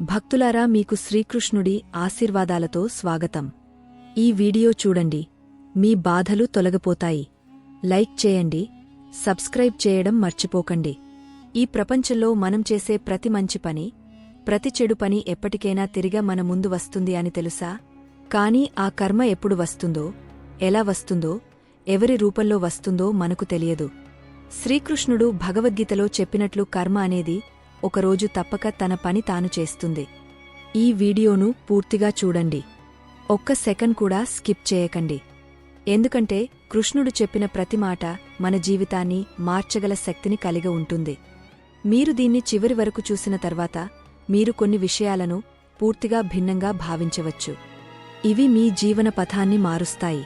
భక్తులారా మీకు శ్రీకృష్ణుడి ఆశీర్వాదాలతో స్వాగతం. ఈ వీడియో చూడండి. మీ బాధలు తొలగిపోతాయి. లైక్ చేయండి. సబ్స్క్రైబ్ చేయడం మర్చిపోకండి. ఈ ప్రపంచంలో మనం చేసే ప్రతి మంచి పని ప్రతి చెడు పని ఎప్పటికైనా తిరిగా మన ముందు వస్తుంది అని తెలుసా? కానీ ఆ కర్మ ఎప్పుడు వస్తుందో ఎలా వస్తుందో ఎవరి రూపంలో వస్తుందో మనకు తెలియదు. శ్రీకృష్ణుడు భగవద్గీతలో చెప్పినట్లు కర్మ అనేది ఒకరోజు తప్పక తన పని తాను చేస్తుంది. ఈ వీడియోను పూర్తిగా చూడండి. ఒక్క సెకండ్ కూడా స్కిప్ చేయకండి. ఎందుకంటే కృష్ణుడు చెప్పిన ప్రతి మాట మన జీవితాన్ని మార్చగల శక్తిని కలిగి ఉంటుంది. మీరు దీన్ని చివరి వరకు చూసిన తర్వాత మీరు కొన్ని విషయాలను పూర్తిగా భిన్నంగా భావించవచ్చు. ఇవి మీ జీవన పథాన్ని మారుస్తాయి.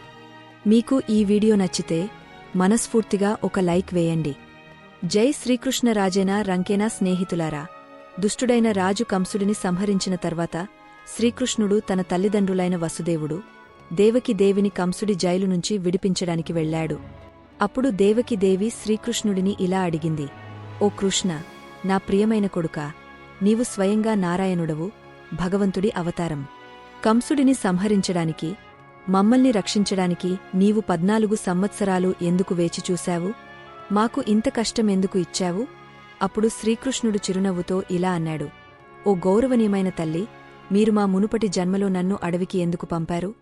మీకు ఈ వీడియో నచ్చితే మనస్ఫూర్తిగా ఒక లైక్ వేయండి. జై శ్రీకృష్ణరాజేనా రంకేనా స్నేహితులారా దుష్టుడైన రాజు కంసుడిని సంహరించిన తర్వాత శ్రీకృష్ణుడు తన తల్లిదండ్రులైన వసుదేవుడు దేవకిదేవిని కంసుడి జైలు నుంచి విడిపించడానికి వెళ్ళాడు అప్పుడు దేవకిదేవి శ్రీకృష్ణుడిని ఇలా అడిగింది ఓ కృష్ణ నా ప్రియమైన కొడుకా నీవు స్వయంగా నారాయణుడవు భగవంతుడి అవతారం. కంసుడిని సంహరించడానికి మమ్మల్ని రక్షించడానికి నీవు పద్నాలుగు సంవత్సరాలు ఎందుకు వేచిచూశావు మాకు ఇంత కష్టమెందుకు ఇచ్చావు? అప్పుడు శ్రీకృష్ణుడు చిరునవ్వుతో ఇలా అన్నాడు. ఓ గౌరవనీయమైన తల్లి మీరు మా మునుపటి జన్మలో నన్ను అడవికి ఎందుకు పంపారు?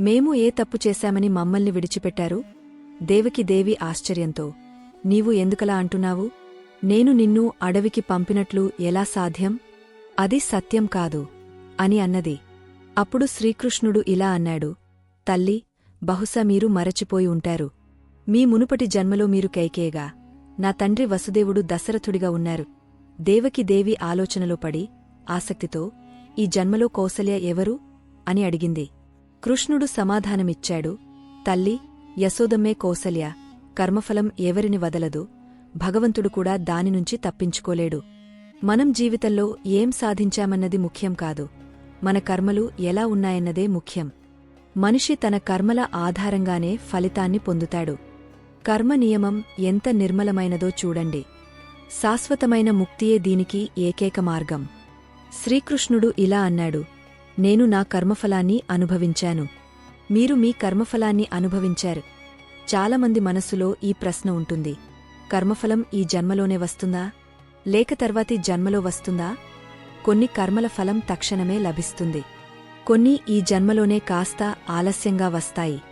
మేము ఏ తప్పు చేశామని మమ్మల్ని విడిచిపెట్టారు? దేవకి దేవి ఆశ్చర్యంతో నీవు ఎందుకలా అంటున్నావు? నేను నిన్ను అడవికి పంపినట్లు ఎలా సాధ్యం? అది సత్యం కాదు అని అన్నది. అప్పుడు శ్రీకృష్ణుడు ఇలా అన్నాడు. తల్లి బహుశా మీరు మరచిపోయి ఉంటారు. మీ మునుపటి జన్మలో మీరు కైకేయగా. నా తండ్రి వసుదేవుడు దశరథుడిగా ఉన్నారు. దేవకి దేవి ఆలోచనలో పడి ఆసక్తితో ఈ జన్మలో కౌసల్య ఎవరు? అని అడిగింది. కృష్ణుడు సమాధానమిచ్చాడు. తల్లి యశోదమ్మే కౌసల్య కర్మఫలం ఎవరిని వదలదు. భగవంతుడు కూడా దానినుంచి తప్పించుకోలేడు. మనం జీవితంలో ఏం సాధించామన్నది ముఖ్యం కాదు. మన కర్మలు ఎలా ఉన్నాయన్నదే ముఖ్యం. మనిషి తన కర్మల ఆధారంగానే ఫలితాన్ని పొందుతాడు. కర్మ నియమం ఎంత నిర్మలమైనదో చూడండి. శాశ్వతమైన ముక్తియే దీనికి ఏకైక మార్గం. శ్రీకృష్ణుడు ఇలా అన్నాడు నేను నా కర్మఫలాన్ని అనుభవించాను. మీరు మీ కర్మఫలాన్ని అనుభవించారు. చాలామంది మనస్సులో ఈ ప్రశ్న ఉంటుంది. కర్మఫలం ఈ జన్మలోనే వస్తుందా? లేక తర్వాతి జన్మలో వస్తుందా? కొన్ని కర్మల ఫలం తక్షణమే లభిస్తుంది. కొన్ని ఈ జన్మలోనే కాస్త ఆలస్యంగా వస్తాయి.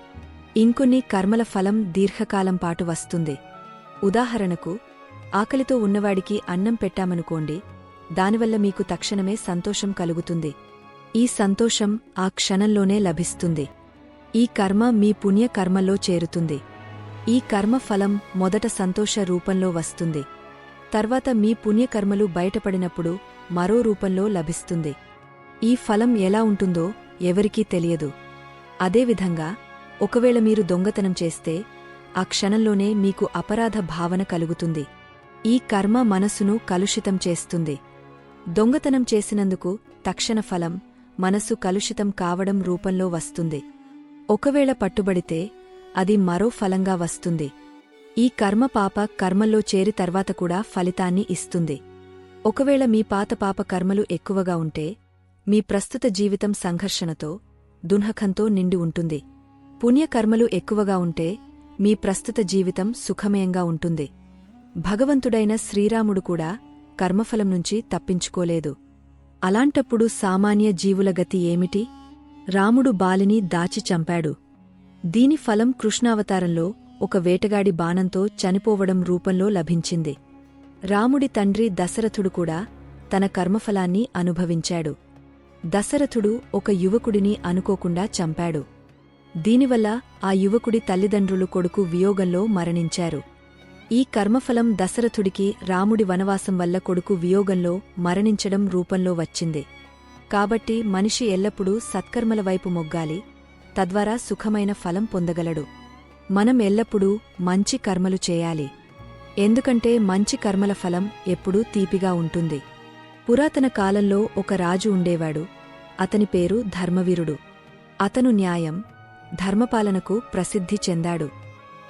ఇంకొన్ని కర్మల ఫలం దీర్ఘకాలం పాటు వస్తుంది. ఉదాహరణకు ఆకలితో ఉన్నవాడికి అన్నం పెట్టామనుకోండి దానివల్ల మీకు తక్షణమే సంతోషం కలుగుతుంది. ఈ సంతోషం ఆ క్షణంలోనే లభిస్తుంది. ఈ కర్మ మీ పుణ్యకర్మలో చేరుతుంది. ఈ కర్మ ఫలం మొదట సంతోష రూపంలో వస్తుంది. తర్వాత మీ పుణ్యకర్మలు బయటపడినప్పుడు మరో రూపంలో లభిస్తుంది. ఈ ఫలం ఎలా ఉంటుందో ఎవరికీ తెలియదు. అదేవిధంగా ఒకవేళ మీరు దొంగతనం చేస్తే ఆ క్షణంలోనే మీకు అపరాధ భావన కలుగుతుంది. ఈ కర్మ మనసును కలుషితం చేస్తుంది. దొంగతనం చేసినందుకు తక్షణ ఫలం మనసు కలుషితం కావడం రూపంలో వస్తుంది. ఒకవేళ పట్టుబడితే అది మరో ఫలంగా వస్తుంది. ఈ కర్మ పాప కర్మల్లో చేరి తర్వాత కూడా ఫలితాన్ని ఇస్తుంది. ఒకవేళ మీ పాత పాప కర్మలు ఎక్కువగా ఉంటే మీ ప్రస్తుత జీవితం సంఘర్షణతో దున్హకంతో నిండి ఉంటుంది. పుణ్యకర్మలు ఎక్కువగా ఉంటే మీ ప్రస్తుత జీవితం సుఖమయంగా ఉంటుంది. భగవంతుడైన శ్రీరాముడు కూడా కర్మఫలం నుంచి తప్పించుకోలేదు. అలాంటప్పుడు సామాన్య జీవుల గతి ఏమిటి? రాముడు బాలిని దాచి చంపాడు. దీని ఫలం కృష్ణావతారంలో ఒక వేటగాడి బాణంతో చనిపోవడం రూపంలో లభించింది. రాముడి తండ్రి దశరథుడు కూడా తన కర్మఫలాన్ని అనుభవించాడు. దశరథుడు ఒక యువకుడిని అనుకోకుండా చంపాడు. దీనివల్ల ఆ యువకుడి తల్లిదండ్రులు కొడుకు వియోగంలో మరణించారు. ఈ కర్మఫలం దశరథుడికి రాముడి వనవాసం వల్ల కొడుకు వియోగంలో మరణించడం రూపంలో వచ్చింది. కాబట్టి మనిషి ఎల్లప్పుడూ సత్కర్మల వైపు మొగ్గాలి తద్వారా సుఖమైన ఫలం పొందగలడు. మనం ఎల్లప్పుడూ మంచి కర్మలు చేయాలి. ఎందుకంటే మంచి కర్మల ఫలం ఎప్పుడూ తీపిగా ఉంటుంది. పురాతన కాలంలో ఒక రాజు ఉండేవాడు. అతని పేరు ధర్మవీరుడు. అతను న్యాయం ధర్మపాలనకు ప్రసిద్ధి చెందాడు.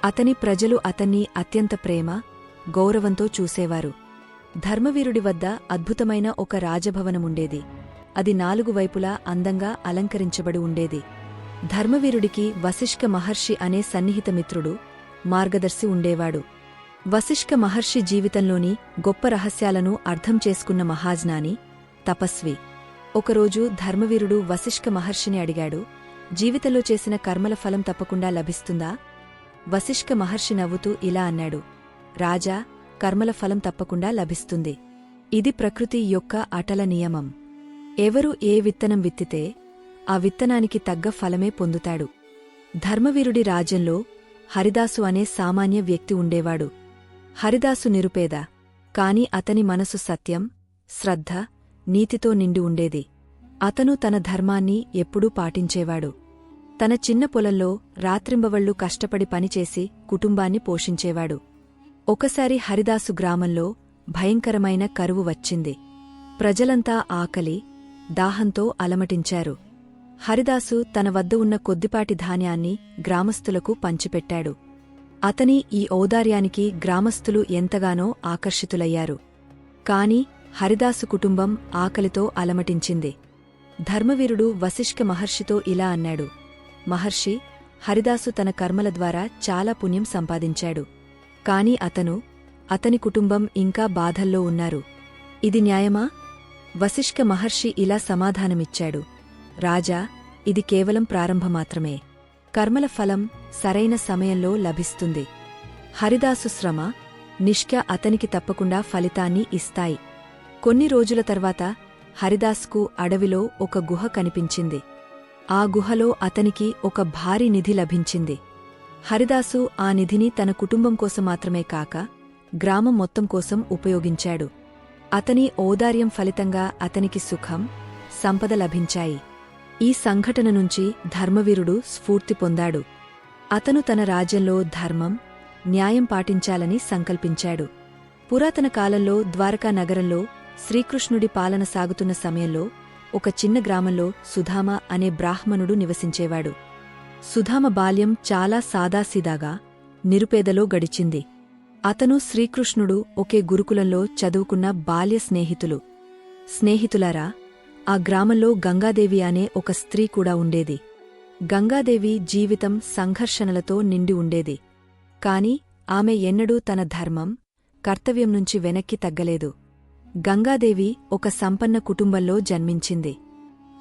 అతని ప్రజలు అతన్ని అత్యంత ప్రేమ గౌరవంతో చూసేవారు. ధర్మవీరుడి వద్ద అద్భుతమైన ఒక రాజభవనముండేది. అది నాలుగు వైపులా అందంగా అలంకరించబడి ఉండేది. ధర్మవీరుడికి వశిష్క మహర్షి అనే సన్నిహిత మిత్రుడు మార్గదర్శి ఉండేవాడు. వశిష్క మహర్షి జీవితంలోని గొప్ప రహస్యాలను అర్థం చేసుకున్న మహాజ్ఞాని తపస్వి. ఒకరోజు ధర్మవీరుడు వశిష్క మహర్షిని అడిగాడు జీవితంలో చేసిన కర్మల ఫలం తప్పకుండా లభిస్తుందా? వశిష్క మహర్షి నవ్వుతూ ఇలా అన్నాడు. రాజా కర్మల ఫలం తప్పకుండా లభిస్తుంది. ఇది ప్రకృతి యొక్క అటల నియమం. ఎవరు ఏ విత్తనం విత్తితే ఆ విత్తనానికి తగ్గ ఫలమే పొందుతాడు. ధర్మవీరుడి రాజ్యంలో హరిదాసు అనే సామాన్య వ్యక్తి ఉండేవాడు. హరిదాసు నిరుపేద కాని అతని మనసు సత్యం శ్రద్ధ నీతితో నిండి ఉండేది. అతను తన ధర్మాన్ని ఎప్పుడూ పాటించేవాడు. తన చిన్న పొలంలో రాత్రింబవళ్ళు కష్టపడి పనిచేసి కుటుంబాన్ని పోషించేవాడు. ఒకసారి హరిదాసు గ్రామంలో భయంకరమైన కరువు వచ్చింది. ప్రజలంతా ఆకలి దాహంతో అలమటించారు. హరిదాసు తన వద్ద ఉన్న కొద్దిపాటి ధాన్యాన్ని గ్రామస్థులకు పంచిపెట్టాడు. అతని ఈ ఔదార్యానికి గ్రామస్థులు ఎంతగానో ఆకర్షితులయ్యారు. కాని హరిదాసు కుటుంబం ఆకలితో అలమటించింది. ధర్మవీరుడు వశిష్క మహర్షితో ఇలా అన్నాడు. మహర్షి హరిదాసు తన కర్మల ద్వారా చాలా పుణ్యం సంపాదించాడు. కాని అతను అతని కుటుంబం ఇంకా బాధల్లో ఉన్నారు. ఇది న్యాయమా? వశిష్క మహర్షి ఇలా సమాధానమిచ్చాడు. రాజా ఇది కేవలం ప్రారంభమాత్రమే కర్మల ఫలం సరైన సమయంలో లభిస్తుంది. హరిదాసు శ్రమ నిష్క అతనికి తప్పకుండా ఫలితాన్ని ఇస్తాయి. కొన్ని రోజుల తర్వాత హరిదాస్కు అడవిలో ఒక గుహ కనిపించింది. ఆ గుహలో అతనికి ఒక భారీ నిధి లభించింది. హరిదాసు ఆ నిధిని తన కుటుంబం కోసం మాత్రమే కాక గ్రామం మొత్తం కోసం ఉపయోగించాడు. అతని ఔదార్యం ఫలితంగా అతనికి సుఖం సంపద లభించాయి. ఈ సంఘటన నుంచి ధర్మవీరుడు స్ఫూర్తి పొందాడు. అతను తన రాజ్యంలో ధర్మం న్యాయం పాటించాలని సంకల్పించాడు. పురాతన కాలంలో ద్వారకా నగరంలో శ్రీకృష్ణుడి పాలన సాగుతున్న సమయంలో ఒక చిన్న గ్రామంలో సుధామ అనే బ్రాహ్మణుడు నివసించేవాడు. సుధామ బాల్యం చాలా సాదాసీదాగా నిరుపేదలో గడిచింది. అతను శ్రీకృష్ణుడు ఒకే గురుకులంలో చదువుకున్న బాల్య స్నేహితులు. స్నేహితులారా ఆ గ్రామంలో గంగాదేవి అనే ఒక స్త్రీ కూడా ఉండేది. గంగాదేవి జీవితం సంఘర్షణలతో నిండి ఉండేది. కాని ఆమె ఎన్నడూ తన ధర్మం కర్తవ్యం నుంచి వెనక్కి తగ్గలేదు. గంగాదేవి ఒక సంపన్న కుటుంబంలో జన్మించింది.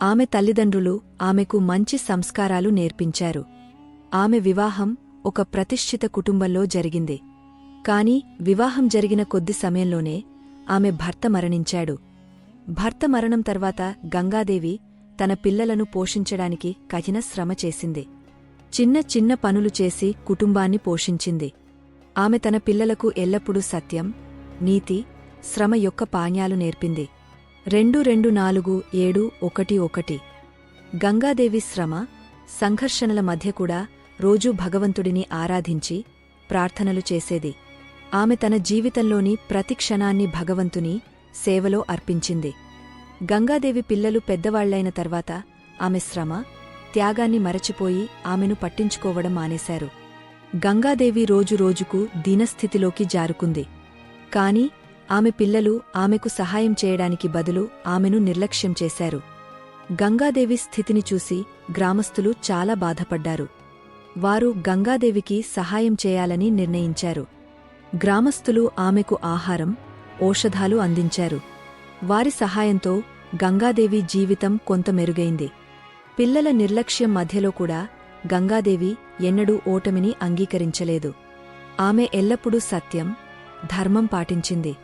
ఆమె తల్లిదండ్రులు ఆమెకు మంచి సంస్కారాలు నేర్పించారు. ఆమె వివాహం ఒక ప్రతిష్ఠిత కుటుంబంలో జరిగింది. కాని వివాహం జరిగిన కొద్ది సమయంలోనే ఆమె భర్త మరణించాడు. భర్త మరణం తర్వాత గంగాదేవి తన పిల్లలను పోషించడానికి కఠిన శ్రమ చేసింది. చిన్న చిన్న పనులు చేసి కుటుంబాన్ని పోషించింది. ఆమె తన పిల్లలకు ఎల్లప్పుడూ సత్యం నీతి శ్రమ యొక్క పాణ్యాలు నేర్పింది. రెండు రెండు నాలుగు ఏడు ఒకటి ఒకటి. గంగాదేవి శ్రమ సంఘర్షణల మధ్య కూడా రోజూ భగవంతుడిని ఆరాధించి ప్రార్థనలు చేసేది. ఆమె తన జీవితంలోని ప్రతి క్షణాన్ని భగవంతుని సేవలో అర్పించింది. గంగాదేవి పిల్లలు పెద్దవాళ్ళైన తర్వాత ఆమె శ్రమ త్యాగాన్ని మరచిపోయి ఆమెను పట్టించుకోవడం మానేశారు. గంగాదేవి రోజురోజుకు దీనస్థితిలోకి జారుకుంది. కాని ఆమె పిల్లలు ఆమెకు సహాయం చేయడానికి బదులు ఆమెను నిర్లక్ష్యం చేశారు. గంగాదేవి స్థితిని చూసి గ్రామస్థులు చాలా బాధపడ్డారు. వారు గంగాదేవికి సహాయం చేయాలని నిర్ణయించారు. గ్రామస్థులు ఆమెకు ఆహారం ఔషధాలు అందించారు. వారి సహాయంతో గంగాదేవి జీవితం కొంత మెరుగైంది. పిల్లల నిర్లక్ష్యం మధ్యలో కూడా గంగాదేవి ఎన్నడూ ఓటమిని అంగీకరించలేదు. ఆమె ఎల్లప్పుడూ సత్యం ధర్మం పాటించింది.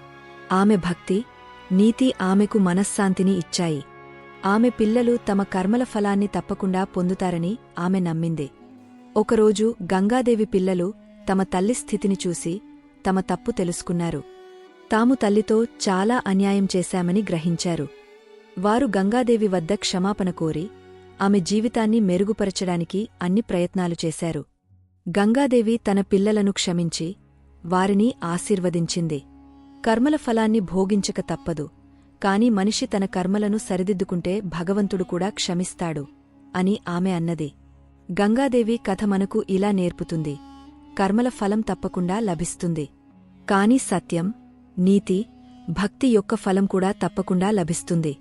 ఆమె భక్తి నీతి ఆమెకు మనశ్శాంతిని ఇచ్చాయి. ఆమె పిల్లలు తమ కర్మల ఫలాన్ని తప్పకుండా పొందుతారని ఆమె నమ్మింది. ఒకరోజు గంగాదేవి పిల్లలు తమ తల్లి స్థితిని చూసి తమ తప్పు తెలుసుకున్నారు. తాము తల్లితో చాలా అన్యాయం చేశామని గ్రహించారు. వారు గంగాదేవి వద్ద క్షమాపణ కోరి ఆమె జీవితాన్ని మెరుగుపరచడానికి అన్ని ప్రయత్నాలు చేశారు. గంగాదేవి తన పిల్లలను క్షమించి వారిని ఆశీర్వదించింది. కర్మల ఫలాన్ని భోగించక తప్పదు. కాని మనిషి తన కర్మలను సరిదిద్దుకుంటే భగవంతుడు కూడా క్షమిస్తాడు అని ఆమె అన్నది. గంగాదేవి కథ మనకు ఇలా నేర్పుతుంది. కర్మల ఫలం తప్పకుండా లభిస్తుంది. కాని సత్యం నీతి భక్తి యొక్క ఫలం కూడా తప్పకుండా లభిస్తుంది.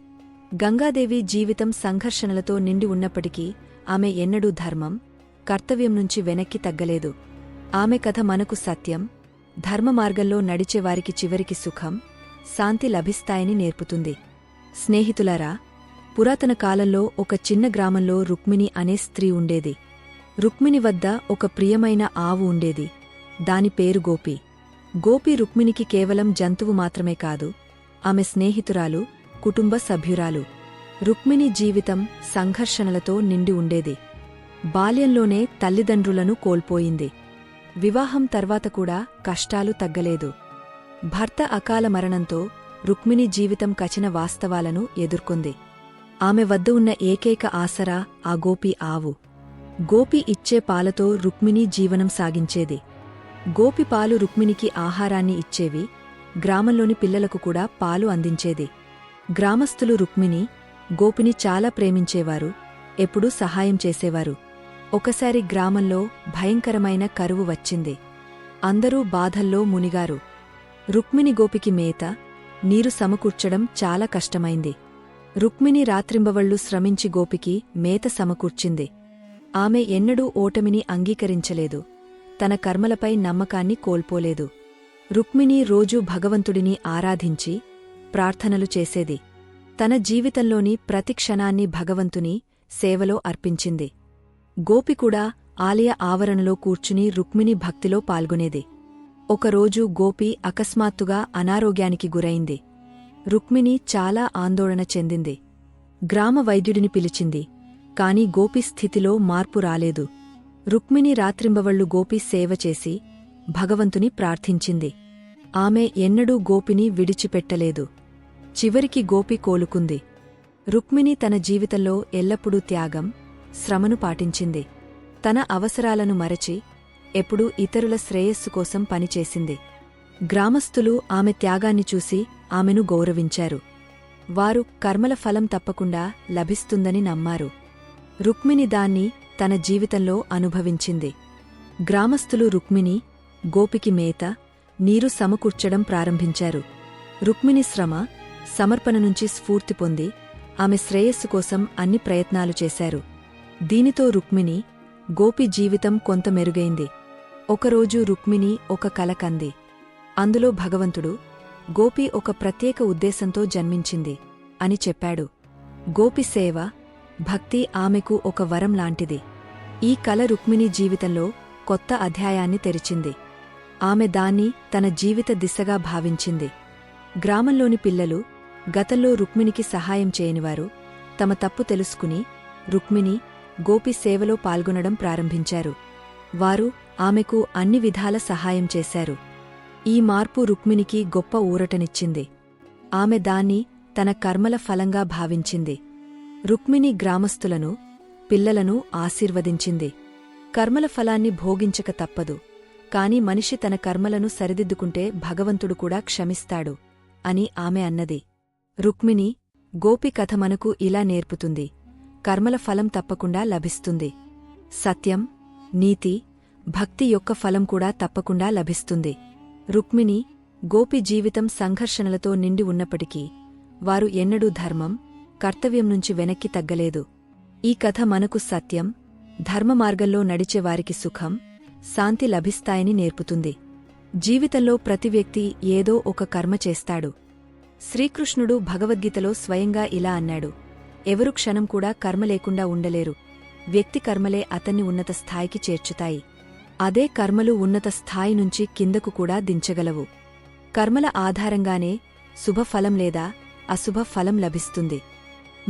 గంగాదేవి జీవితం సంఘర్షణలతో నిండి ఉన్నప్పటికీ ఆమె ఎన్నడూ ధర్మం కర్తవ్యం నుంచి వెనక్కి తగ్గలేదు. ఆమె కథ మనకు సత్యం ధర్మ మార్గంలో నడిచేవారికి చివరికి సుఖం శాంతి లభిస్తాయని నేర్పుతుంది. స్నేహితులారా పురాతన కాలంలో ఒక చిన్న గ్రామంలో రుక్మిణి అనే స్త్రీ ఉండేది. రుక్మిణి వద్ద ఒక ప్రియమైన ఆవు ఉండేది. దాని పేరు గోపి. గోపి రుక్మిణికి కేవలం జంతువు మాత్రమే కాదు ఆమె స్నేహితురాలు కుటుంబ సభ్యురాలు. రుక్మిణి జీవితం సంఘర్షణలతో నిండి ఉండేది. బాల్యంలోనే తల్లిదండ్రులను కోల్పోయింది. వివాహం తర్వాత కూడా కష్టాలు తగ్గలేదు. భర్త అకాల మరణంతో రుక్మిణి జీవితం కచిన వాస్తవాలను ఎదుర్కొంది. ఆమె వద్ద ఉన్న ఏకైక ఆసరా ఆ గోపి ఆవు. గోపి ఇచ్చే పాలతో రుక్మిణి జీవనం సాగించేది. గోపి పాలు రుక్మిణికి ఆహారాన్ని ఇచ్చేవి గ్రామంలోని పిల్లలకు కూడా పాలు అందించేది. గ్రామస్థులు రుక్మిణి గోపిని చాలా ప్రేమించేవారు ఎప్పుడూ సహాయం చేసేవారు. ఒకసారి గ్రామంలో భయంకరమైన కరువు వచ్చింది. అందరూ బాధల్లో మునిగారు. రుక్మిణి గోపికి మేత నీరు సమకూర్చడం చాలా కష్టమైంది. రుక్మిణి రాత్రింబవళ్ళు శ్రమించి గోపికి మేత సమకూర్చింది. ఆమె ఎన్నడూ ఓటమిని అంగీకరించలేదు. తన కర్మలపై నమ్మకాన్ని కోల్పోలేదు. రుక్మిణి రోజూ భగవంతుడిని ఆరాధించి ప్రార్థనలు చేసేది. తన జీవితంలోని ప్రతి క్షణాన్ని భగవంతుని సేవలో అర్పించింది. గోపికూడా ఆలయ ఆవరణలో కూర్చుని రుక్మిణి భక్తిలో పాల్గొనేది. ఒకరోజు గోపి అకస్మాత్తుగా అనారోగ్యానికి గురైంది. రుక్మిణి చాలా ఆందోళన చెందింది. గ్రామ వైద్యుడిని పిలిచింది. కాని గోపి స్థితిలో మార్పు రాలేదు. రుక్మిణి రాత్రింబవళ్ళు గోపి సేవ చేసి భగవంతుని ప్రార్థించింది. ఆమె ఎన్నడూ గోపిని విడిచిపెట్టలేదు. చివరికి గోపి కోలుకుంది. రుక్మిణి తన జీవితంలో ఎల్లప్పుడూ త్యాగం శ్రమను పాటించింది. తన అవసరాలను మరచి ఎప్పుడూ ఇతరుల శ్రేయస్సు కోసం పనిచేసింది. గ్రామస్థులు ఆమె త్యాగాన్ని చూసి ఆమెను గౌరవించారు. వారు కర్మల ఫలం తప్పకుండా లభిస్తుందని నమ్మారు. రుక్మిణి దాన్ని తన జీవితంలో అనుభవించింది. గ్రామస్థులు రుక్మిణి గోపికి మేత నీరు సమకూర్చడం ప్రారంభించారు. రుక్మిణి శ్రమ సమర్పణ నుంచి స్ఫూర్తి పొంది ఆమె శ్రేయస్సు కోసం అన్ని ప్రయత్నాలు చేశారు. దీనితో రుక్మిణి గోపి జీవితం కొంత మెరుగైంది. ఒకరోజు రుక్మిణి ఒక కల కంది. అందులో భగవంతుడు గోపి ఒక ప్రత్యేక ఉద్దేశంతో జన్మించింది అని చెప్పాడు. గోపి సేవ భక్తి ఆమెకు ఒక వరం లాంటిది. ఈ కల రుక్మిణి జీవితంలో కొత్త అధ్యాయాన్ని తెరిచింది. ఆమె దాన్ని తన జీవిత దిశగా భావించింది. గ్రామంలోని పిల్లలు గతంలో రుక్మిణికి సహాయం చేయనివారు తమ తప్పు తెలుసుకుని రుక్మిణి గోపి సేవలో పాల్గొనడం ప్రారంభించారు. వారు ఆమెకు అన్ని విధాల సహాయం చేశారు. ఈ మార్పు రుక్మిణికి గొప్ప ఊరటనిచ్చింది. ఆమె దాన్ని తన కర్మల ఫలంగా భావించింది. రుక్మిణి గ్రామస్థులను పిల్లలను ఆశీర్వదించింది. కర్మల ఫలాన్ని భోగించక తప్పదు. కాని మనిషి తన కర్మలను సరిదిద్దుకుంటే భగవంతుడు కూడా క్షమిస్తాడు అని ఆమె అన్నది. రుక్మిణి గోపి కథ మనకు ఇలా నేర్పుతుంది. కర్మల ఫలం తప్పకుండా లభిస్తుంది. సత్యం నీతి భక్తి యొక్క ఫలం కూడా తప్పకుండా లభిస్తుంది. రుక్మిణి గోపి జీవితం సంఘర్షణలతో నిండి ఉన్నప్పటికీ వారు ఎన్నడూ ధర్మం కర్తవ్యం నుంచి వెనక్కి తగ్గలేదు. ఈ కథ మనకు సత్యం ధర్మ మార్గంలో నడిచేవారికి సుఖం శాంతి లభిస్తాయని నేర్పుతుంది. జీవితంలో ప్రతి వ్యక్తి ఏదో ఒక కర్మ చేస్తాడు. శ్రీకృష్ణుడు భగవద్గీతలో స్వయంగా ఇలా అన్నాడు. ఎవరు క్షణం కూడా కర్మ లేకుండా ఉండలేరు. వ్యక్తి కర్మలే అతన్ని ఉన్నత స్థాయికి చేర్చుతాయి. అదే కర్మలు ఉన్నత స్థాయి నుంచి కిందకు కూడా దించగలవు. కర్మల ఆధారంగానే శుభఫలం లేదా అశుభ ఫలం లభిస్తుంది.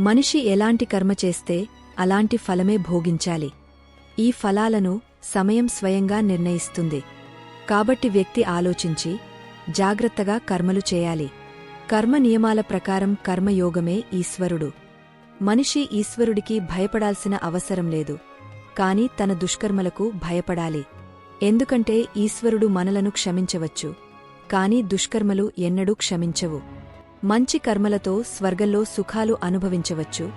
మనిషి ఎలాంటి కర్మ చేస్తే అలాంటి ఫలమే భోగించాలి. ఈ ఫలాలను సమయం స్వయంగా నిర్ణయిస్తుంది. కాబట్టి వ్యక్తి ఆలోచించి జాగ్రత్తగా కర్మలు చేయాలి. కర్మ నియమాల ప్రకారం కర్మయోగమే ఈశ్వరుడు. మనిషి ఈశ్వరుడికి భయపడాల్సిన అవసరం లేదు. కాని తన దుష్కర్మలకు భయపడాలి. ఎందుకంటే ఈశ్వరుడు మనలను క్షమించవచ్చు. కాని దుష్కర్మలు ఎన్నడూ క్షమించవు. మంచి కర్మలతో స్వర్గంలో సుఖాలు అనుభవించవచ్చు.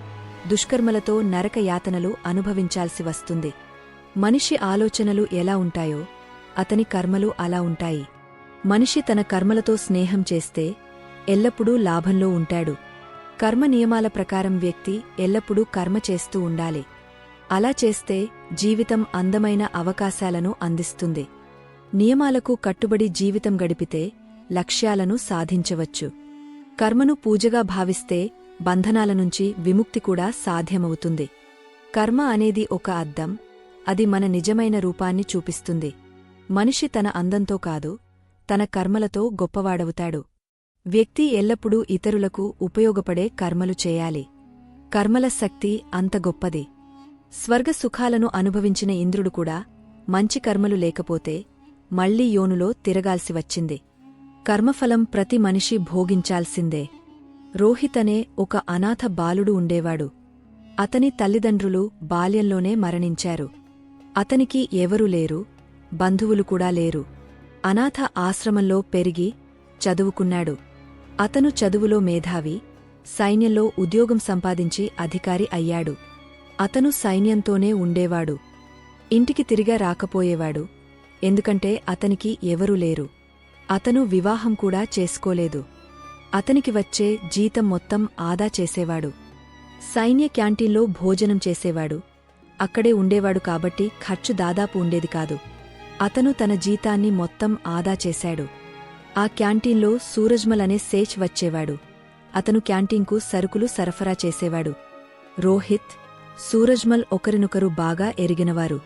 దుష్కర్మలతో నరక యాతనలు అనుభవించాల్సి వస్తుంది. మనిషి ఆలోచనలు ఎలా ఉంటాయో అతని కర్మలు అలా ఉంటాయి. మనిషి తన కర్మలతో స్నేహం చేస్తే ఎల్లప్పుడూ లాభంలో ఉంటాడు. కర్మ నియమాల ప్రకారం వ్యక్తి ఎల్లప్పుడూ కర్మ చేస్తూ ఉండాలి. అలా చేస్తే జీవితం అందమైన అవకాశాలను అందిస్తుంది. నియమాలకు కట్టుబడి జీవితం గడిపితే లక్ష్యాలను సాధించవచ్చు. కర్మను పూజగా భావిస్తే బంధనాల నుంచి విముక్తి కూడా సాధ్యమవుతుంది. కర్మ అనేది ఒక అద్దం అది మన నిజమైన రూపాన్ని చూపిస్తుంది. మనిషి తన అందంతో కాదు తన కర్మలతో గొప్పవాడవుతాడు. వ్యక్తి ఎల్లప్పుడూ ఇతరులకు ఉపయోగపడే కర్మలు చేయాలి. కర్మల శక్తి అంత గొప్పది. స్వర్గ సుఖాలను అనుభవించిన ఇంద్రుడు కూడా మంచి కర్మలు లేకపోతే మళ్ళీ యోనులో తిరగాల్సి వచ్చింది. కర్మఫలం ప్రతి మనిషి భోగించాల్సిందే. రోహిత్ అనే ఒక అనాథ బాలుడు ఉండేవాడు. అతని తల్లిదండ్రులు బాల్యంలోనే మరణించారు. అతనికి ఎవరూ లేరు బంధువులు కూడా లేరు. అనాథ ఆశ్రమంలో పెరిగి చదువుకున్నాడు. అతను చదువులో మేధావి సైన్యంలో ఉద్యోగం సంపాదించి అధికారి అయ్యాడు. అతను సైన్యంతోనే ఉండేవాడు. ఇంటికి తిరిగా రాకపోయేవాడు. ఎందుకంటే అతనికి ఎవరూ లేరు. అతను వివాహం కూడా చేసుకోలేదు. అతనికి వచ్చే జీతం మొత్తం ఆదా చేసేవాడు. సైన్య క్యాంటీన్లో భోజనం చేసేవాడు. అక్కడే ఉండేవాడు కాబట్టి ఖర్చు దాదాపు ఉండేది కాదు. అతను తన జీతాన్ని మొత్తం ఆదా చేశాడు. ఆ క్యాంటీన్లో సూరజ్మల్ అనే సేచ్ వచ్చేవాడు. అతను క్యాంటీన్కు సరుకులు సరఫరా చేసేవాడు. రోహిత్ సూరజ్మల్ ఒకరినొకరు బాగా ఎరిగినవారు.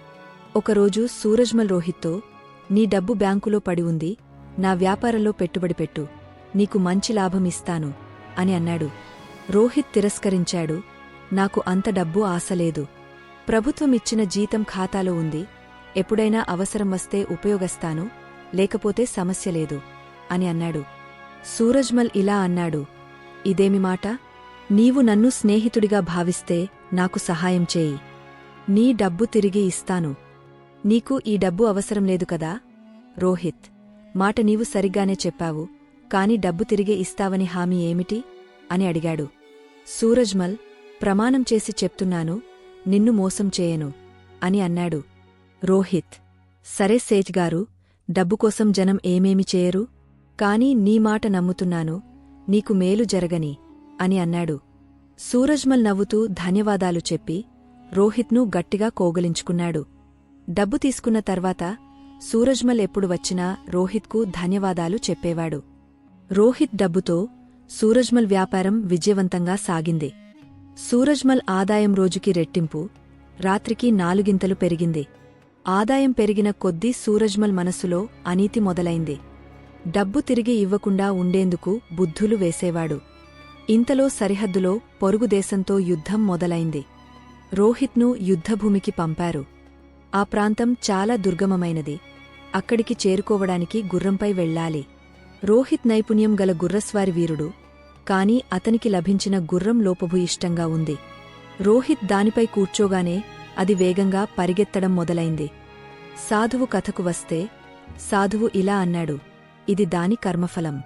ఒకరోజు సూరజ్మల్ రోహిత్తో నీ డబ్బు బ్యాంకులో పడి ఉంది నా వ్యాపారంలో పెట్టుబడి పెట్టు నీకు మంచి లాభమిస్తాను అని అన్నాడు. రోహిత్ తిరస్కరించాడు. నాకు అంత డబ్బు ఆశలేదు ప్రభుత్వమిచ్చిన జీతం ఖాతాలో ఉంది. ఎప్పుడైనా అవసరం వస్తే ఉపయోగస్తాను లేకపోతే సమస్య లేదు. అని అన్నాడు. సూరజ్మల్ ఇలా అన్నాడు ఇదేమి మాట? నీవు నన్ను స్నేహితుడిగా భావిస్తే నాకు సహాయం చేయి. నీ డబ్బు తిరిగి ఇస్తాను. నీకు ఈ డబ్బు అవసరం లేదు కదా? రోహిత్ మాట నీవు సరిగ్గానే చెప్పావు కాని డబ్బు తిరిగి ఇస్తావని హామీ ఏమిటి అని అడిగాడు. సూరజ్మల్ ప్రమాణం చేసి చెప్తున్నాను నిన్ను మోసం చేయను అని అన్నాడు. రోహిత్ సరే సేజ్ గారు డబ్బు కోసం జనం ఏమేమి చేయరు? కాని నీ మాట నమ్ముతున్నాను నీకు మేలు జరగని అని అన్నాడు. సూరజ్మల్ నవ్వుతూ ధన్యవాదాలు చెప్పి రోహిత్ను గట్టిగా కోగలించుకున్నాడు. డబ్బు తీసుకున్న తర్వాత సూరజ్మల్ ఎప్పుడు వచ్చినా రోహిత్కు ధన్యవాదాలు చెప్పేవాడు. రోహిత్ డబ్బుతో సూరజ్మల్ వ్యాపారం విజయవంతంగా సాగింది. సూరజ్మల్ ఆదాయం రోజుకి రెట్టింపు రాత్రికి నాలుగింతలు పెరిగింది. ఆదాయం పెరిగిన కొద్దీ సూరజ్మల్ మనసులో అనీతి మొదలైంది. డబ్బు తిరిగి ఇవ్వకుండా ఉండేందుకు బుద్ధులు వేసేవాడు. ఇంతలో సరిహద్దులో పొరుగుదేశంతో యుద్ధం మొదలైంది. రోహిత్ను యుద్ధభూమికి పంపారు. ఆ ప్రాంతం చాలా దుర్గమమైనది. అక్కడికి చేరుకోవడానికి గుర్రంపై వెళ్ళాలి. రోహిత్ నైపుణ్యం గల గుర్రస్వారి వీరుడు. కాని అతనికి లభించిన గుర్రం లోపభూయిష్టంగా ఉంది. రోహిత్ దానిపై కూర్చోగానే అది వేగంగా పరిగెత్తడం మొదలైంది. సాధువు కథకు వస్తే సాధువు ఇలా అన్నాడు ఇది దాని కర్మఫలం.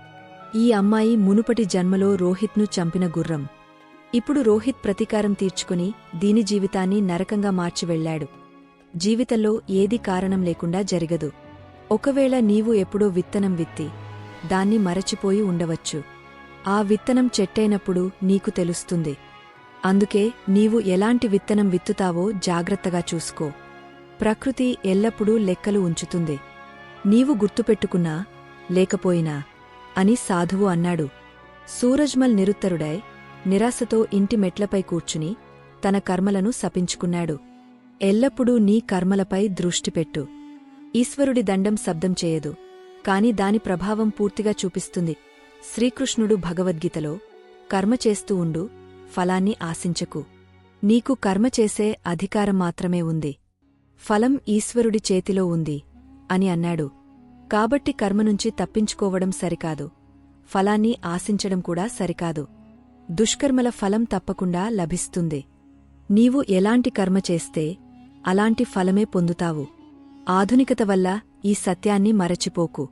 ఈ అమ్మాయి మునుపటి జన్మలో రోహిత్ను చంపిన గుర్రం. ఇప్పుడు రోహిత్ ప్రతీకారం తీర్చుకుని దీని జీవితాన్ని నరకంగా మార్చి వెళ్ళాడు జీవితంలో ఏది కారణం లేకుండా జరగదు. ఒకవేళ నీవు ఎప్పుడో విత్తనం విత్తి దాన్ని మరచిపోయి ఉండవచ్చు. ఆ విత్తనం చెట్టైనప్పుడు నీకు తెలుస్తుంది. అందుకే నీవు ఎలాంటి విత్తనం విత్తుతావో జాగ్రత్తగా చూసుకో. ప్రకృతి ఎల్లప్పుడూ లెక్కలు ఉంచుతుంది. నీవు గుర్తుపెట్టుకున్నా లేకపోయినా అని సాధువు అన్నాడు. సూరజ్మల్ నిరుత్తరుడై నిరాశతో ఇంటి మెట్లపై కూర్చుని తన కర్మలను శపించుకున్నాడు. ఎల్లప్పుడూ నీ కర్మలపై దృష్టిపెట్టు ఈశ్వరుడి దండం శబ్దం చేయదు. కాని దాని ప్రభావం పూర్తిగా చూపిస్తుంది. శ్రీకృష్ణుడు భగవద్గీతలో కర్మ చేస్తూ ఉండు ఫలాన్ని ఆశించకు. నీకు కర్మ చేసే అధికారం మాత్రమే ఉంది. ఫలం ఈశ్వరుడి చేతిలో ఉంది అని అన్నాడు. కాబట్టి కర్మనుంచి తప్పించుకోవడం సరికాదు. ఫలాన్ని ఆశించడం కూడా సరికాదు. దుష్కర్మల ఫలం తప్పకుండా లభిస్తుంది. నీవు ఎలాంటి కర్మ చేస్తే అలాంటి ఫలమే పొందుతావు. ఆధునికత వల్ల ఈ సత్యాన్ని మరచిపోకు.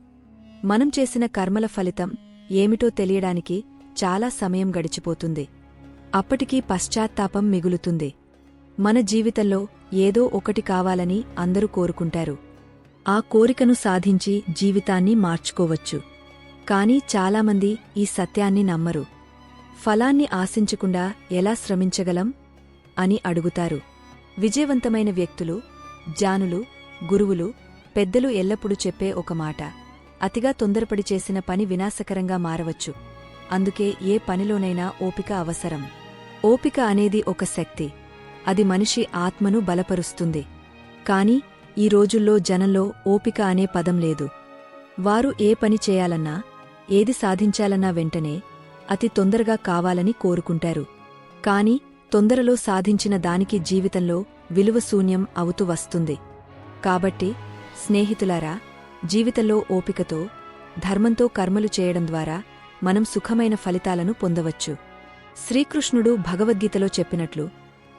మనం చేసిన కర్మల ఫలితం ఏమిటో తెలియడానికి చాలా సమయం గడిచిపోతుంది. అప్పటికీ పశ్చాత్తాపం మిగులుతుంది. మన జీవితంలో ఏదో ఒకటి కావాలని అందరూ కోరుకుంటారు. ఆ కోరికను సాధించి జీవితాన్ని మార్చుకోవచ్చు. కాని చాలామంది ఈ సత్యాన్ని నమ్మరు. ఫలాన్ని ఆశించకుండా ఎలా శ్రమించగలం? అని అడుగుతారు. విజయవంతమైన వ్యక్తులు జానులు గురువులు పెద్దలు ఎల్లప్పుడూ చెప్పే ఒక మాట. అతిగా తొందరపడి చేసిన పని వినాశకరంగా మారవచ్చు. అందుకే ఏ పనిలోనైనా ఓపిక అవసరం. ఓపిక అనేది ఒక శక్తి. అది మనిషి ఆత్మను బలపరుస్తుంది. కాని ఈ రోజుల్లో జనంలో ఓపిక అనే పదం లేదు. వారు ఏ పని చేయాలన్నా ఏది సాధించాలన్నా వెంటనే అతి తొందరగా కావాలని కోరుకుంటారు. కాని తొందరలో సాధించిన దానికి జీవితంలో విలువ శూన్యం అవుతూ వస్తుంది. కాబట్టి స్నేహితులారా జీవితంలో ఓపికతో ధర్మంతో కర్మలు చేయడం ద్వారా మనం సుఖమైన ఫలితాలను పొందవచ్చు. శ్రీకృష్ణుడు భగవద్గీతలో చెప్పినట్లు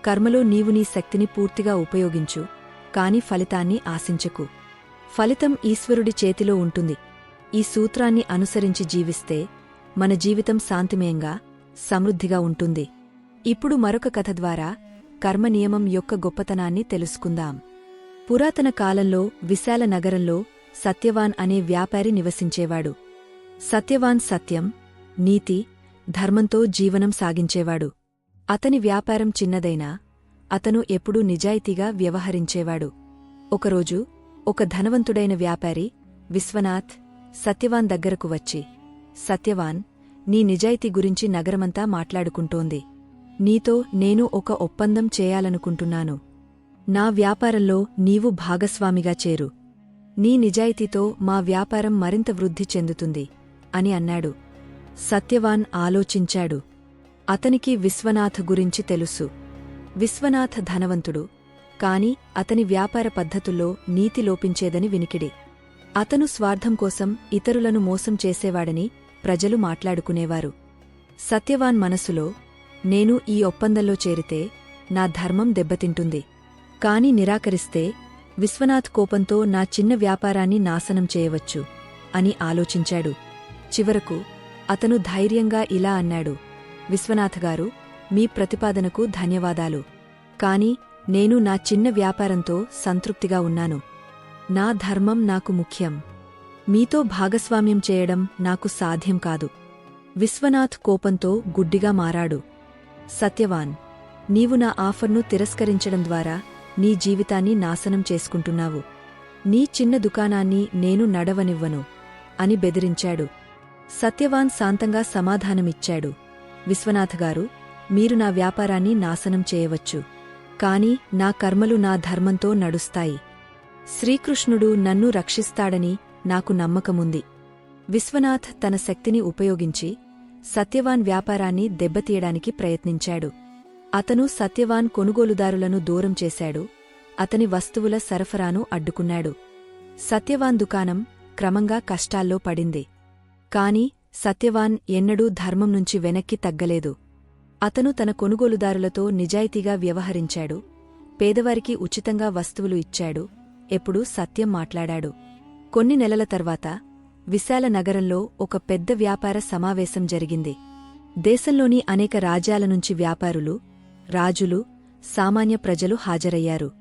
కర్మలో నీవు నీ శక్తిని పూర్తిగా ఉపయోగించు కాని ఫలితాన్ని ఆశించకు. ఫలితం ఈశ్వరుడి చేతిలో ఉంటుంది. ఈ సూత్రాన్ని అనుసరించి జీవిస్తే మన జీవితం శాంతిమయంగా సమృద్ధిగా ఉంటుంది. ఇప్పుడు మరొక కథ ద్వారా కర్మ నియమం యొక్క గొప్పతనాన్ని తెలుసుకుందాం. పురాతన కాలంలో విశాల నగరంలో సత్యవాన్ అనే వ్యాపారి నివసించేవాడు. సత్యవాన్ సత్యం నీతి ధర్మంతో జీవనం సాగించేవాడు. అతని వ్యాపారం చిన్నదైనా అతను ఎప్పుడూ నిజాయితీగా వ్యవహరించేవాడు. ఒకరోజు ఒక ధనవంతుడైన వ్యాపారి విశ్వనాథ్ సత్యవాన్ దగ్గరకు వచ్చి సత్యవాన్ నీ నిజాయితీ గురించి నగరమంతా మాట్లాడుకుంటోంది. నీతో నేను ఒక ఒప్పందం చేయాలనుకుంటున్నాను. నా వ్యాపారంలో నీవు భాగస్వామిగా చేరు. నీ నిజాయితీతో మా వ్యాపారం మరింత వృద్ధి చెందుతుంది అని అన్నాడు. సత్యవాన్ ఆలోచించాడు. అతనికి విశ్వనాథ్ గురించి తెలుసు. విశ్వనాథ ధనవంతుడు కాని అతని వ్యాపార పద్ధతుల్లో నీతి లోపించేదని వినికిడి. అతను స్వార్థం కోసం ఇతరులను మోసం చేసేవాడని ప్రజలు మాట్లాడుకునేవారు. సత్యవాన్ మనసులో నేను ఈ ఒప్పందంలో చేరితే నా ధర్మం దెబ్బతింటుంది. కాని నిరాకరిస్తే విశ్వనాథ్ కోపంతో నా చిన్న వ్యాపారాన్ని నాశనం చేయవచ్చు అని ఆలోచించాడు. చివరకు అతను ధైర్యంగా ఇలా అన్నాడు. విశ్వనాథగారు మీ ప్రతిపాదనకు ధన్యవాదాలు. కాని నేను నా చిన్న వ్యాపారంతో సంతృప్తిగా ఉన్నాను. నా ధర్మం నాకు ముఖ్యం. మీతో భాగస్వామ్యం చేయడం నాకు సాధ్యం కాదు. విశ్వనాథ్ కోపంతో గుడ్డిగా మారాడు. సత్యవాన్ నీవు నా ఆఫర్ను తిరస్కరించడం ద్వారా నీ జీవితాన్ని నాశనం చేసుకుంటున్నావు. నీ చిన్న దుకాణాన్ని నేను నడవనివ్వను అని బెదిరించాడు. సత్యవాన్ శాంతంగా సమాధానమిచ్చాడు. విశ్వనాథగారు మీరు నా వ్యాపారాన్ని నాశనం చేయవచ్చు. కాని నా కర్మలు నా ధర్మంతో నడుస్తాయి. శ్రీకృష్ణుడు నన్ను రక్షిస్తాడని నాకు నమ్మకముంది. విశ్వనాథ్ తన శక్తిని ఉపయోగించి సత్యవాన్ వ్యాపారాన్ని దెబ్బతీయడానికి ప్రయత్నించాడు. అతను సత్యవాన్ కొనుగోలుదారులను దూరం చేశాడు. అతని వస్తువుల సరఫరాను అడ్డుకున్నాడు. సత్యవాన్ దుకాణం క్రమంగా కష్టాల్లో పడింది. కాని సత్యవాన్ ఎన్నడూ ధర్మం నుంచి వెనక్కి తగ్గలేదు. అతను తన కొనుగోలుదారులతో నిజాయితీగా వ్యవహరించాడు. పేదవారికి ఉచితంగా వస్తువులు ఇచ్చాడు. ఎప్పుడూ సత్యం మాట్లాడాడు. కొన్ని నెలల తర్వాత విశాల నగరంలో ఒక పెద్ద వ్యాపార సమావేశం జరిగింది. దేశంలోని అనేక రాజ్యాల నుంచి వ్యాపారులు రాజులు సామాన్య ప్రజలు హాజరయ్యారు.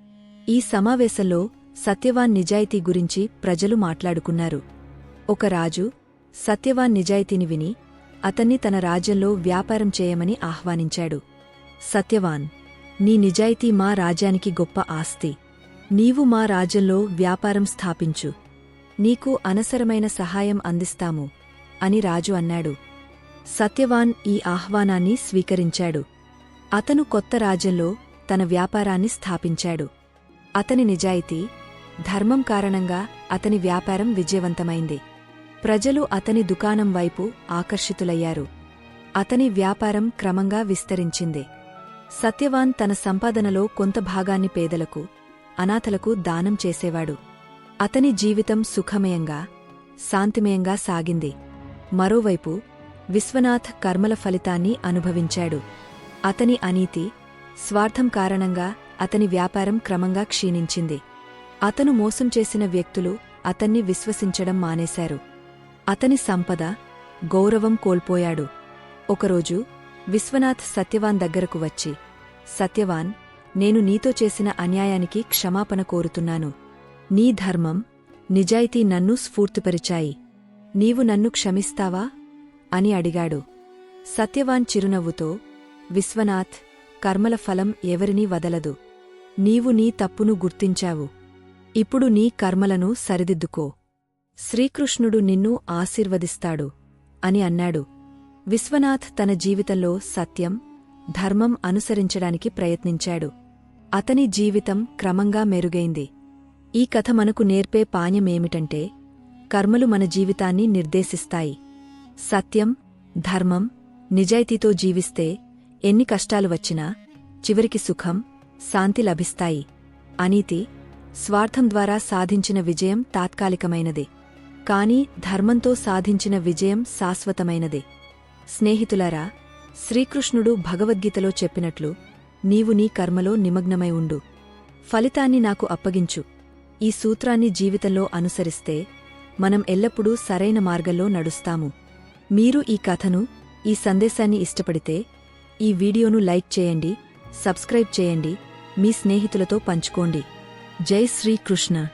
ఈ సమావేశంలో సత్యవాన్ నిజాయితీ గురించి ప్రజలు మాట్లాడుకున్నారు. ఒక రాజు సత్యవాన్ నిజాయితీని విని అతన్ని తన రాజ్యంలో వ్యాపారం చేయమని ఆహ్వానించాడు. సత్యవాన్ నీ నిజాయితీ మా రాజ్యానికి గొప్ప ఆస్తి. నీవు మా రాజ్యంలో వ్యాపారం స్థాపించు. నీకు అనసరమైన సహాయం అందిస్తాము అని రాజు అన్నాడు. సత్యవాన్ ఈ ఆహ్వానాన్ని స్వీకరించాడు. అతను కొత్త రాజ్యంలో తన వ్యాపారాన్ని స్థాపించాడు. అతని నిజాయితీ ధర్మం కారణంగా అతని వ్యాపారం విజయవంతమైంది. ప్రజలు అతని దుకాణం వైపు ఆకర్షితులయ్యారు. అతని వ్యాపారం క్రమంగా విస్తరించింది. సత్యవాన్ తన సంపాదనలో కొంత భాగాన్ని పేదలకు అనాథలకు దానం చేసేవాడు. అతని జీవితం సుఖమయంగా శాంతిమయంగా సాగింది. మరోవైపు విశ్వనాథ్ కర్మల ఫలితాన్ని అనుభవించాడు. అతని అనీతి స్వార్థం కారణంగా అతని వ్యాపారం క్రమంగా క్షీణించింది. అతను మోసం చేసిన వ్యక్తులు అతన్ని విశ్వసించడం మానేశారు. అతని సంపద గౌరవం కోల్పోయాడు. ఒకరోజు విశ్వనాథ్ సత్యవాన్ దగ్గరకు వచ్చి సత్యవాన్ నేను నీతో చేసిన అన్యాయానికి క్షమాపణ కోరుతున్నాను. నీ ధర్మం నిజాయితీ నన్ను స్ఫూర్తిపరిచాయి. నీవు నన్ను క్షమిస్తావా? అని అడిగాడు. సత్యవాన్ చిరునవ్వుతో విశ్వనాథ్ కర్మల ఫలం ఎవరినీ వదలదు. నీవు నీ తప్పును గుర్తించావు. ఇప్పుడు నీ కర్మలను సరిదిద్దుకో. శ్రీకృష్ణుడు నిన్ను ఆశీర్వదిస్తాడు అని అన్నాడు. విశ్వనాథ్ తన జీవితంలో సత్యం ధర్మం అనుసరించడానికి ప్రయత్నించాడు. అతని జీవితం క్రమంగా మెరుగైంది. ఈ కథ మనకు నేర్పే పాణ్యమేమిటంటే కర్మలు మన జీవితాన్ని నిర్దేశిస్తాయి. సత్యం ధర్మం నిజాయితీతో జీవిస్తే ఎన్ని కష్టాలు వచ్చినా చివరికి సుఖం శాంతి లభిస్తాయి. అనీతి స్వార్థం ద్వారా సాధించిన విజయం తాత్కాలికమైనదే. కాని ధర్మంతో సాధించిన విజయం శాశ్వతమైనదే. స్నేహితులారా శ్రీకృష్ణుడు భగవద్గీతలో చెప్పినట్లు నీవు నీ కర్మలో నిమగ్నమై ఉండు. ఫలితాన్ని నాకు అప్పగించు. ఈ సూత్రాన్ని జీవితంలో అనుసరిస్తే మనం ఎల్లప్పుడూ సరైన మార్గంలో నడుస్తాము. మీరు ఈ కథను ఈ సందేశాన్ని ఇష్టపడితే ఈ వీడియోను లైక్ చేయండి సబ్స్క్రైబ్ చేయండి మీ స్నేహితులతో పంచుకోండి. జై శ్రీకృష్ణ.